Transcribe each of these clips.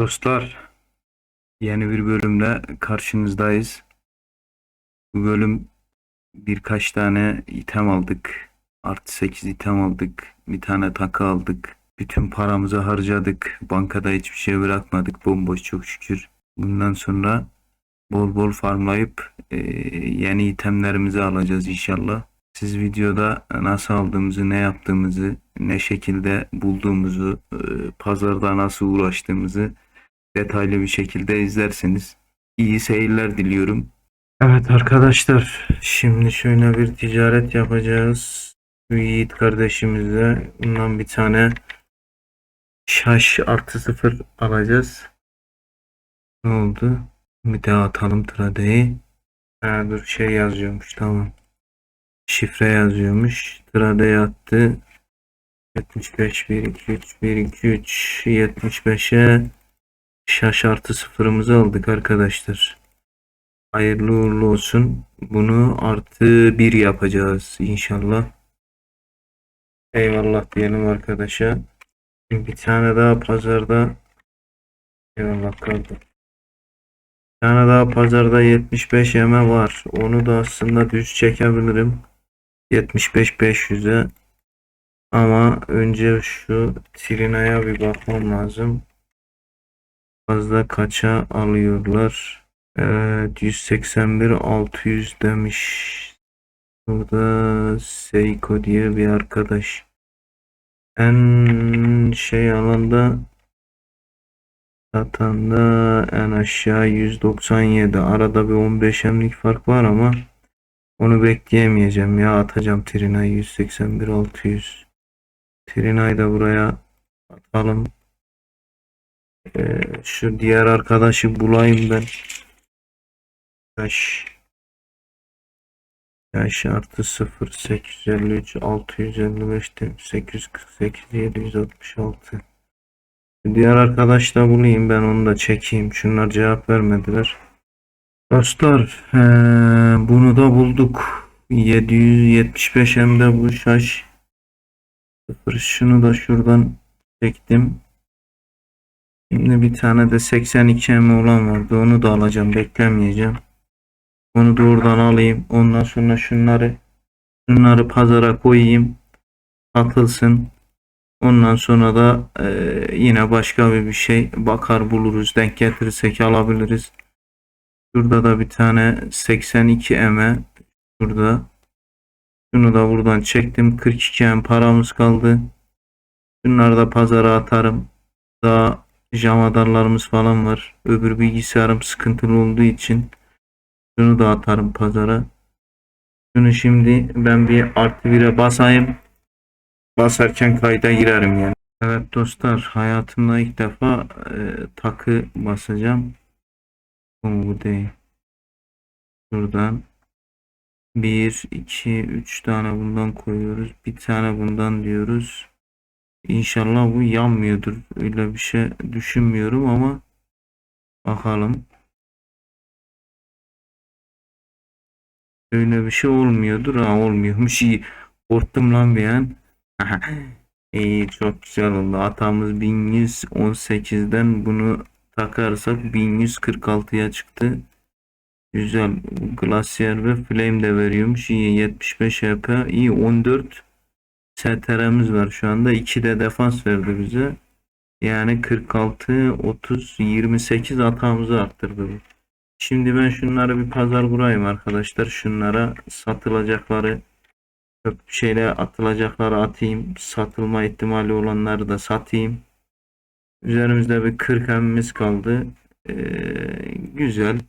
Dostlar, yeni bir bölümle karşınızdayız. Bu bölüm birkaç tane item aldık. Artı 8 item aldık. Bir tane takı aldık. Bütün paramızı harcadık. Bankada hiçbir şey bırakmadık. Bomboş çok şükür. Bundan sonra bol bol farmlayıp e, yeni itemlerimizi alacağız inşallah. Siz videoda nasıl aldığımızı, ne yaptığımızı, ne şekilde bulduğumuzu, e, pazarda nasıl uğraştığımızı detaylı bir şekilde izlerseniz iyi seyirler diliyorum. Evet arkadaşlar şimdi şöyle bir ticaret yapacağız. Yiğit kardeşimizle bundan bir tane şaş artı sıfır alacağız. Ne oldu? Bir daha atalım tradeyi. Ha, dur şey yazıyormuş tamam. Şifre yazıyormuş. Trade attı. 75 1 2 3 1 2 3 75'e Şaş artı sıfırımızı aldık arkadaşlar. Hayırlı uğurlu olsun. Bunu artı bir yapacağız inşallah. Eyvallah diyelim arkadaşa. Bir tane daha pazarda Eyvallah kaldı. Bir tane daha pazarda 75 yeme var. Onu da aslında düz çekebilirim. 75 500'e. Ama önce şu Trina'ya bir bakmam lazım. Fazla kaça alıyorlar? Evet, 181 600 demiş. Burada Seiko diye bir arkadaş. En şey alanda satanda en aşağı 197. Arada bir 15 emlik fark var ama onu bekleyemeyeceğim ya atacağım Trina'yı 181 600. Trina'yı da buraya atalım. Ee, şu diğer arkadaşı bulayım ben. Yaş. Yaş artı 0 853 655 848 766. Diğer arkadaş da bulayım ben onu da çekeyim. Şunlar cevap vermediler. Dostlar ee, bunu da bulduk. 775 hem de bu şaş. Sıfır şunu da şuradan çektim. Şimdi bir tane de 82 M olan vardı. Onu da alacağım. Beklemeyeceğim. Onu da oradan alayım. Ondan sonra şunları şunları pazara koyayım. Satılsın. Ondan sonra da e, yine başka bir bir şey bakar buluruz. Denk getirirsek alabiliriz. Şurada da bir tane 82 M. Şurada. Şunu da buradan çektim. 42 M paramız kaldı. Şunları da pazara atarım. Daha jamadarlarımız falan var. Öbür bilgisayarım sıkıntılı olduğu için şunu da atarım pazara. Şunu şimdi ben bir artı 1'e basayım. Basarken kayda girerim yani. Evet dostlar hayatımda ilk defa e, takı basacağım. Bu mu bu değil. Şuradan 1, 2, 3 tane bundan koyuyoruz. Bir tane bundan diyoruz. İnşallah bu yanmıyordur. Öyle bir şey düşünmüyorum ama bakalım. Öyle bir şey olmuyordur. Ha olmuyormuş. İyi. Korktum lan bir an. İyi çok güzel oldu. Hatamız 1118'den bunu takarsak 1146'ya çıktı. Güzel. Glacier ve Flame de veriyormuş. İyi 75 HP. İyi 14 STR'miz var şu anda. 2 de defans verdi bize. Yani 46, 30, 28 hatamızı arttırdı bu. Şimdi ben şunları bir pazar kurayım arkadaşlar. Şunlara satılacakları şeyle atılacakları atayım. Satılma ihtimali olanları da satayım. Üzerimizde bir 40 emimiz kaldı. Ee, güzel.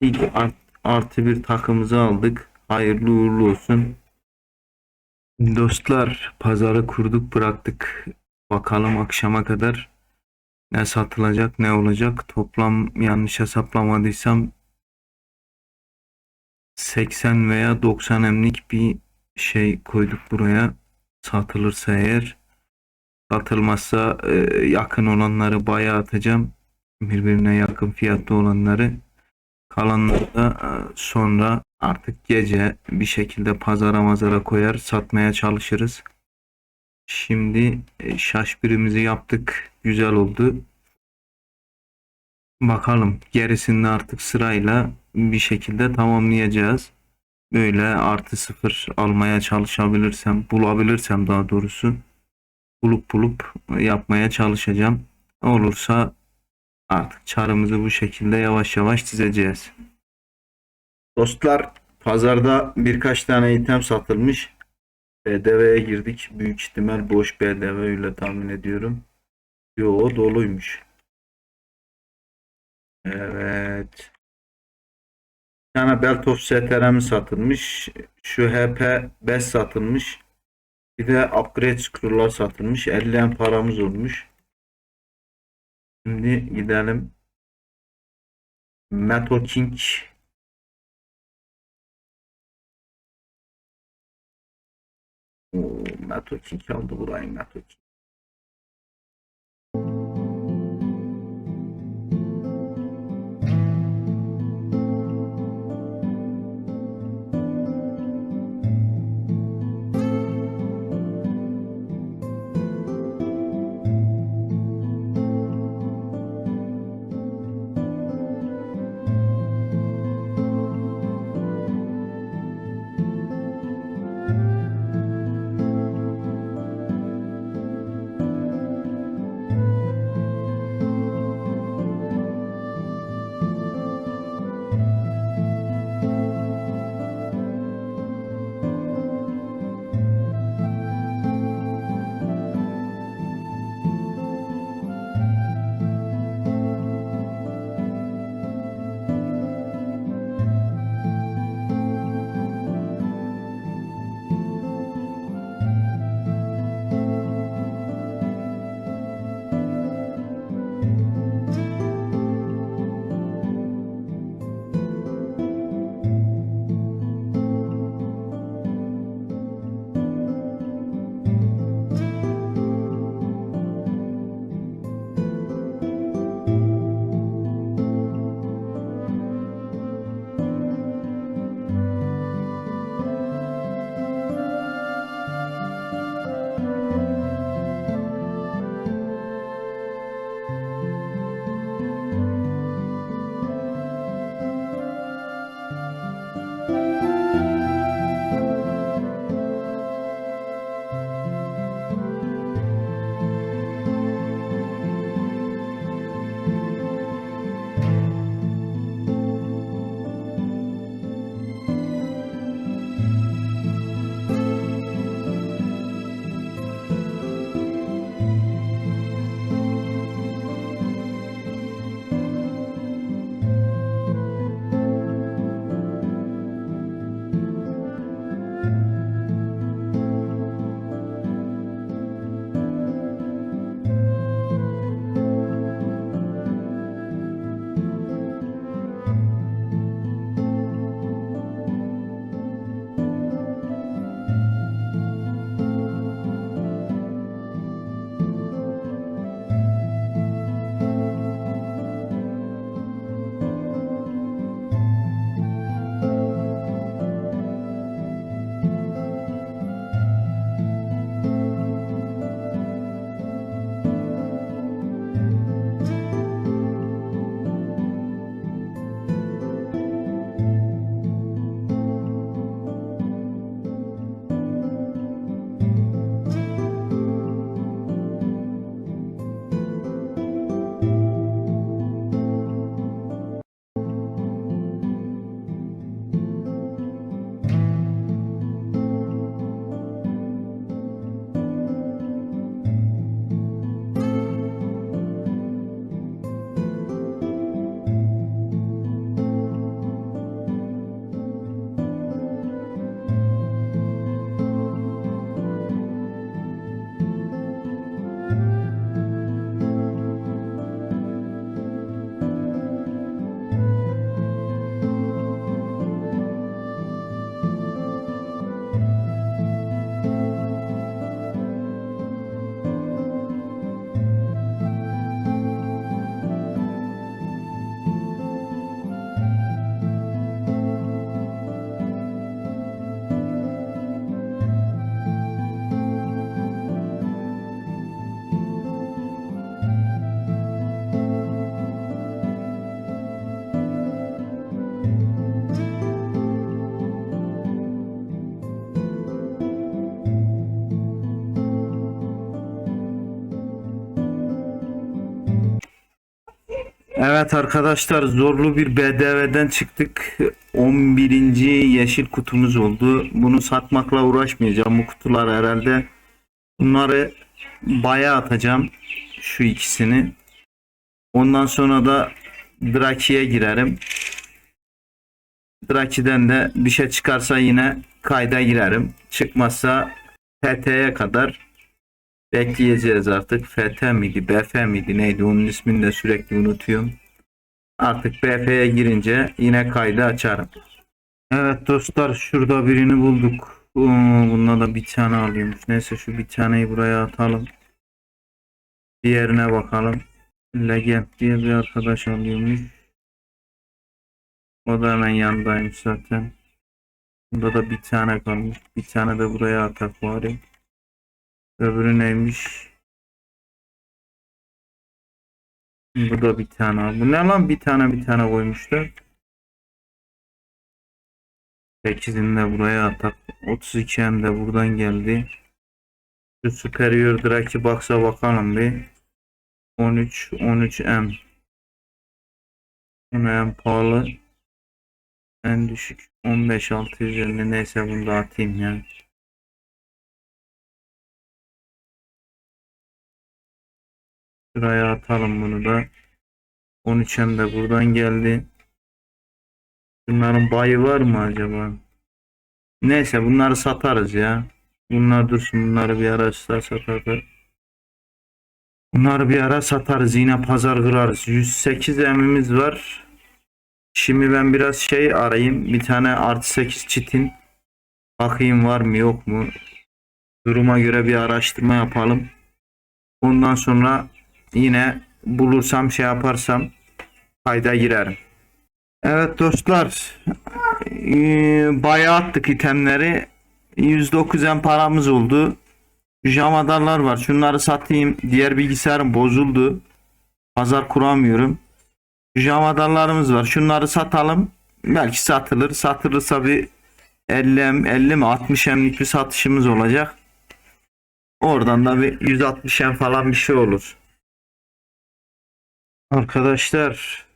İlk art, artı bir takımızı aldık. Hayırlı uğurlu olsun. Dostlar pazarı kurduk bıraktık. Bakalım akşama kadar ne satılacak ne olacak. Toplam yanlış hesaplamadıysam 80 veya 90 emlik bir şey koyduk buraya. Satılırsa eğer satılmazsa e, yakın olanları bayağı atacağım. Birbirine yakın fiyatlı olanları. Kalanları da e, sonra artık gece bir şekilde pazara mazara koyar satmaya çalışırız. Şimdi e, şaş birimizi yaptık. Güzel oldu. Bakalım gerisini artık sırayla bir şekilde tamamlayacağız. Böyle artı sıfır almaya çalışabilirsem, bulabilirsem daha doğrusu bulup bulup yapmaya çalışacağım. Olursa artık çarımızı bu şekilde yavaş yavaş çizeceğiz. Dostlar pazarda birkaç tane item satılmış. BDV'ye girdik. Büyük ihtimal boş BDV ile tahmin ediyorum. Yo doluymuş. Evet. Bir tane Belt of STR'm satılmış. Şu HP 5 satılmış. Bir de upgrade scroll'lar satılmış. 50 en paramız olmuş. Şimdi gidelim. Meto King Oo, Meto King aldı burayı Meto King. Evet arkadaşlar zorlu bir BDV'den çıktık. 11. yeşil kutumuz oldu. Bunu satmakla uğraşmayacağım. Bu kutular herhalde bunları baya atacağım. Şu ikisini. Ondan sonra da Draki'ye girerim. Draki'den de bir şey çıkarsa yine kayda girerim. Çıkmazsa FT'ye kadar bekleyeceğiz artık. FT miydi, BF miydi neydi onun ismini de sürekli unutuyorum. Artık BF'ye girince yine kaydı açarım. Evet dostlar şurada birini bulduk. Oo, Bunda da bir tane alıyormuş. Neyse şu bir taneyi buraya atalım. Diğerine bakalım. Legend diye bir arkadaş alıyormuş. O da hemen yanındaymış zaten. Bunda da bir tane kalmış. Bir tane de buraya atak bari. Öbürü neymiş? Bu da bir tane. Bu ne lan bir tane bir tane koymuşlar. 8'ini de buraya atak. 32 hem de buradan geldi. Şu Superior Draki Box'a bakalım bir. 13 13 M. Bu en pahalı. En düşük 15 650 neyse bunu da atayım ya. Şuraya atalım bunu da. 13 hem de buradan geldi. Bunların bayı var mı acaba? Neyse bunları satarız ya. Bunlar dursun bunları bir ara satarız. Bunları bir ara satarız yine pazar kırarız. 108 emimiz var. Şimdi ben biraz şey arayayım. Bir tane artı 8 çitin. Bakayım var mı yok mu. Duruma göre bir araştırma yapalım. Ondan sonra yine bulursam şey yaparsam kayda girerim. Evet dostlar. Ee, bayağı attık itemleri. 109 en paramız oldu. Jamadarlar var. Şunları satayım. Diğer bilgisayarım bozuldu. Pazar kuramıyorum. Jamadarlarımız var. Şunları satalım. Belki satılır. Satılırsa bir 50 em, 50 mi 60 emlik bir satışımız olacak. Oradan da bir 160 em falan bir şey olur. Arkadaşlar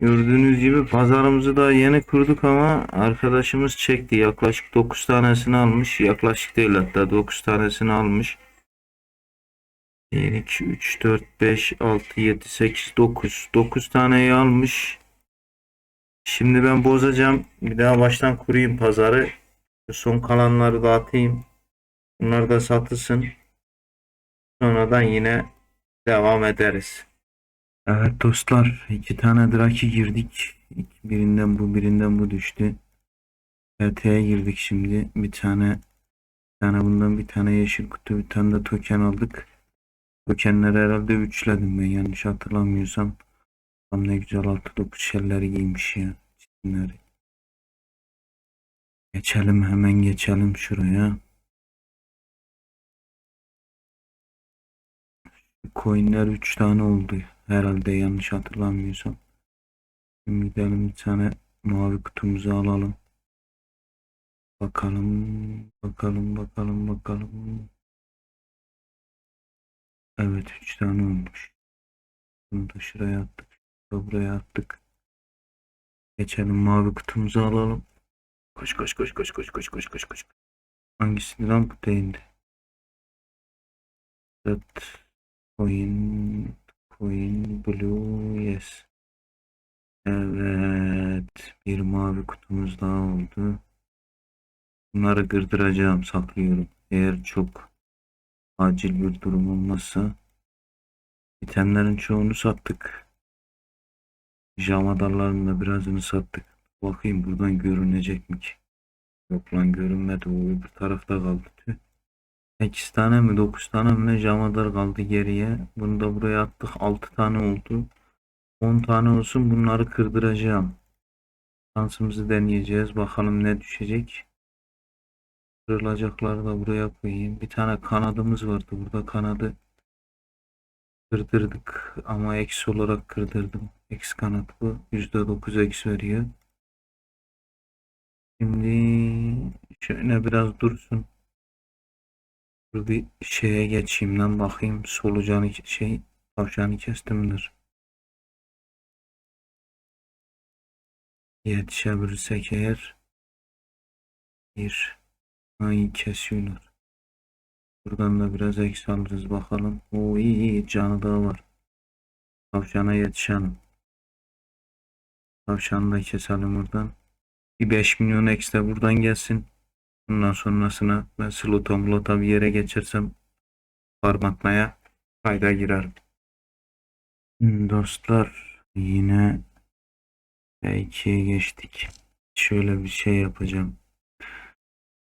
gördüğünüz gibi pazarımızı da yeni kurduk ama arkadaşımız çekti. Yaklaşık 9 tanesini almış. Yaklaşık değil hatta 9 tanesini almış. 1, 2, 3, 4, 5, 6, 7, 8, 9. 9 taneyi almış. Şimdi ben bozacağım. Bir daha baştan kurayım pazarı. Son kalanları dağıtayım. Bunlar da satılsın. Sonradan yine devam ederiz. Evet dostlar, iki tane draki girdik. Birinden bu, birinden bu düştü. RT'ye girdik şimdi. Bir tane, bir tane bundan bir tane yeşil kutu, bir tane de token aldık. Tokenleri herhalde üçledim ben yanlış hatırlamıyorsam. Tam ne güzel altı dokuz şeyleri giymiş ya. Çizimleri. Geçelim hemen geçelim şuraya. Coinler 3 tane oldu. Herhalde yanlış hatırlamıyorsam. Şimdi gidelim bir tane mavi kutumuzu alalım. Bakalım, bakalım, bakalım, bakalım. Evet 3 tane olmuş. Bunu da şuraya attık. Da buraya attık. Geçelim mavi kutumuzu alalım. Koş koş koş koş koş koş koş koş koş. Hangisini lan bu değildi? Evet. Coin Coin Blue yes. Evet. Bir mavi kutumuz daha oldu. Bunları kırdıracağım saklıyorum. Eğer çok acil bir durum olmazsa itemlerin çoğunu sattık. Jamadarların da birazını sattık. Bakayım buradan görünecek mi ki? Yok lan görünmedi. O öbür tarafta kaldı. Tüh. 8 tane mi 9 tane mi ne jamadar kaldı geriye. Bunu da buraya attık. 6 tane oldu. 10 tane olsun bunları kırdıracağım. Şansımızı deneyeceğiz. Bakalım ne düşecek. Kırılacakları da buraya koyayım. Bir tane kanadımız vardı. Burada kanadı kırdırdık. Ama eksi olarak kırdırdım. Eksi kanat bu. %9 eksi veriyor. Şimdi şöyle biraz dursun. Dur bir şeye geçeyim lan bakayım solucanı şey tavşanı kestimdir. Yetişebilirsek eğer bir ay kesiyorlar. Buradan da biraz eksi alırız bakalım. Oo iyi iyi canı daha var. Tavşana yetişelim. Tavşanı da keselim buradan. Bir 5 milyon ekstra buradan gelsin. Bundan sonrasına ben slota mulota bir yere geçersem parmatmaya kayda girerim. Hmm, Dostlar yine B2'ye geçtik. Şöyle bir şey yapacağım.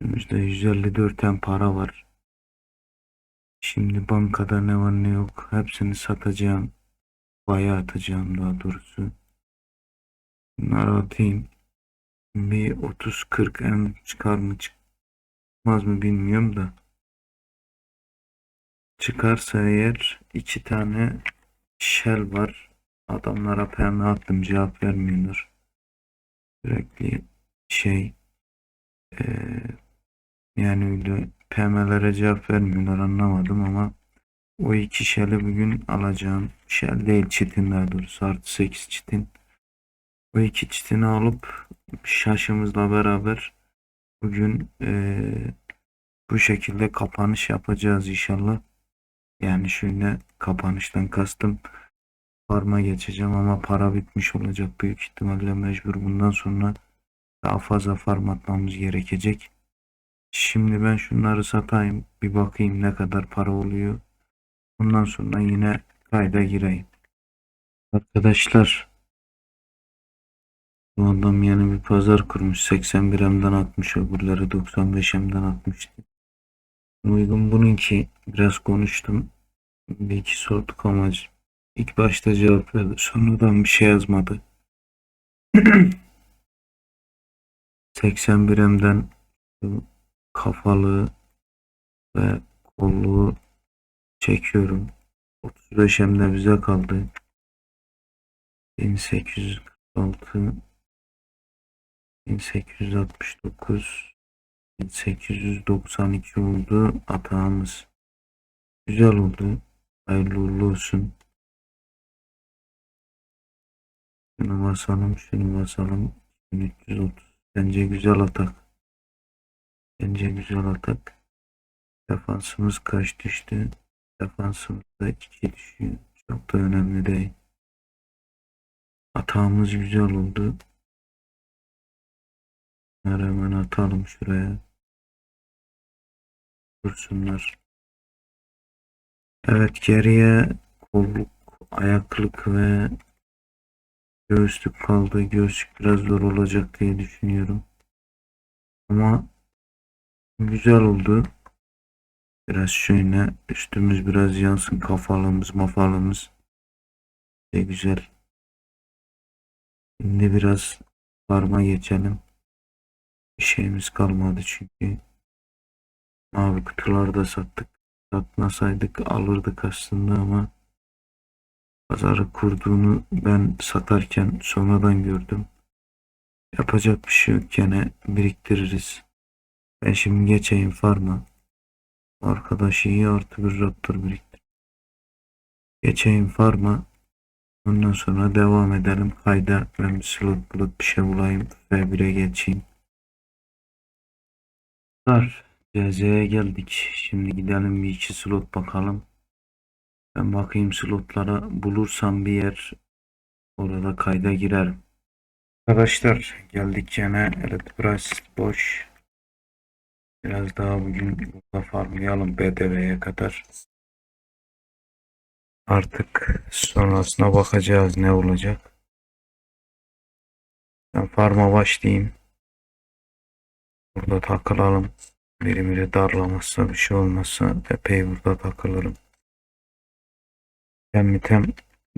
Önümüzde 154 tane para var. Şimdi bankada ne var ne yok hepsini satacağım. Baya atacağım daha doğrusu. Bunları atayım. Bir 30-40 em çıkar mı çıkmaz mı bilmiyorum da. Çıkarsa eğer iki tane shell var. Adamlara PM attım cevap vermiyorlar. Sürekli şey eee, yani öyle PM'lere cevap vermiyorlar anlamadım ama o iki shell'i bugün alacağım. Shell değil çitin daha doğrusu artı 8 çitin. O iki çitini alıp şaşımızla beraber bugün eee, bu şekilde kapanış yapacağız inşallah. Yani şöyle kapanıştan kastım farma geçeceğim ama para bitmiş olacak büyük ihtimalle mecbur bundan sonra daha fazla farm atmamız gerekecek. Şimdi ben şunları satayım bir bakayım ne kadar para oluyor. Ondan sonra yine kayda gireyim. Arkadaşlar bu adam yeni bir pazar kurmuş 81 M'den atmış öbürleri 95 M'den atmıştı. Uygun bununki biraz konuştum. Bir iki sorduk ama ilk başta cevap verdi. Sonradan bir şey yazmadı. 81 M'den kafalı ve kolluğu çekiyorum. 35 M'de bize kaldı. 1846 1869 1892 oldu atağımız. Güzel oldu. Hayırlı uğurlu olsun. Şunu basalım, şunu basalım. 1330. Bence güzel atak. Bence güzel atak. Defansımız kaç düştü? Defansımız da 2 düşüyor. Çok da önemli değil. Atağımız güzel oldu. Bunları hemen atalım şuraya. Dursunlar. Evet geriye kolluk, ayaklık ve göğüslük kaldı. Göğüslük biraz zor olacak diye düşünüyorum. Ama güzel oldu. Biraz şöyle üstümüz biraz yansın kafalığımız mafalığımız. De güzel. Şimdi biraz farma geçelim. Şeyimiz kalmadı çünkü. Mavi kutularda sattık. Satmasaydık alırdık aslında ama pazarı kurduğunu ben satarken sonradan gördüm. Yapacak bir şey yok gene biriktiririz. Ben şimdi geçeyim farma. Arkadaş iyi artı bir raptor biriktir. Geçeyim farma. Ondan sonra devam edelim kayda. Ben bir slot bulut bir şey bulayım. F1'e geçeyim. Var. CZ'ye geldik. Şimdi gidelim bir iki slot bakalım. Ben bakayım slotlara bulursam bir yer orada kayda girerim. Arkadaşlar geldik gene Elite Price boş. Biraz daha bugün burada farmlayalım BDV'ye kadar. Artık sonrasına bakacağız ne olacak. Ben farma başlayayım. Burada takılalım. Biri biri darlamazsa bir şey olmazsa epey burada takılırım. Tem tem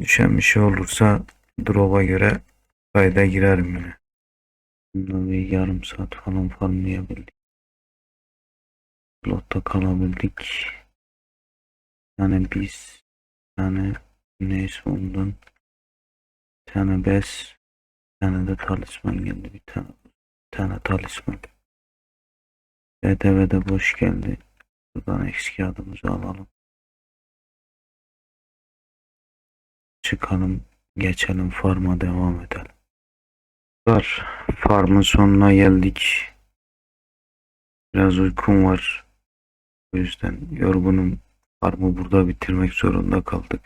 düşen bir şey olursa drop'a göre kayda girerim yine. Bunda bir yarım saat falan farmlayabildik. Slotta kalabildik. Yani biz yani neyse ondan bir tane bez bir tane de talisman geldi bir tane bir tane talisman. BDV de boş geldi. Buradan eksik adımızı alalım. Çıkalım, geçelim, farma devam edelim. Var. Farmın sonuna geldik. Biraz uykum var. O yüzden yorgunum. Farmı burada bitirmek zorunda kaldık.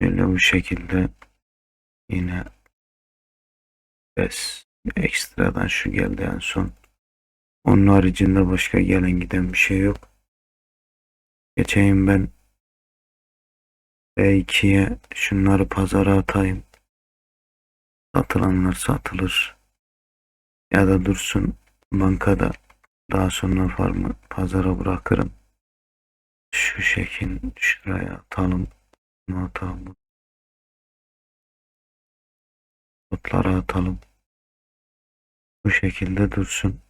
Böyle bu şekilde yine bes ekstradan şu geldi en son. Onun haricinde başka gelen giden bir şey yok. Geçeyim ben B2'ye şunları pazara atayım. Satılanlar satılır. Ya da dursun bankada daha sonra farmı pazara bırakırım. Şu şekil şuraya atalım. Bunu atalım. Notlara atalım. Bu şekilde dursun.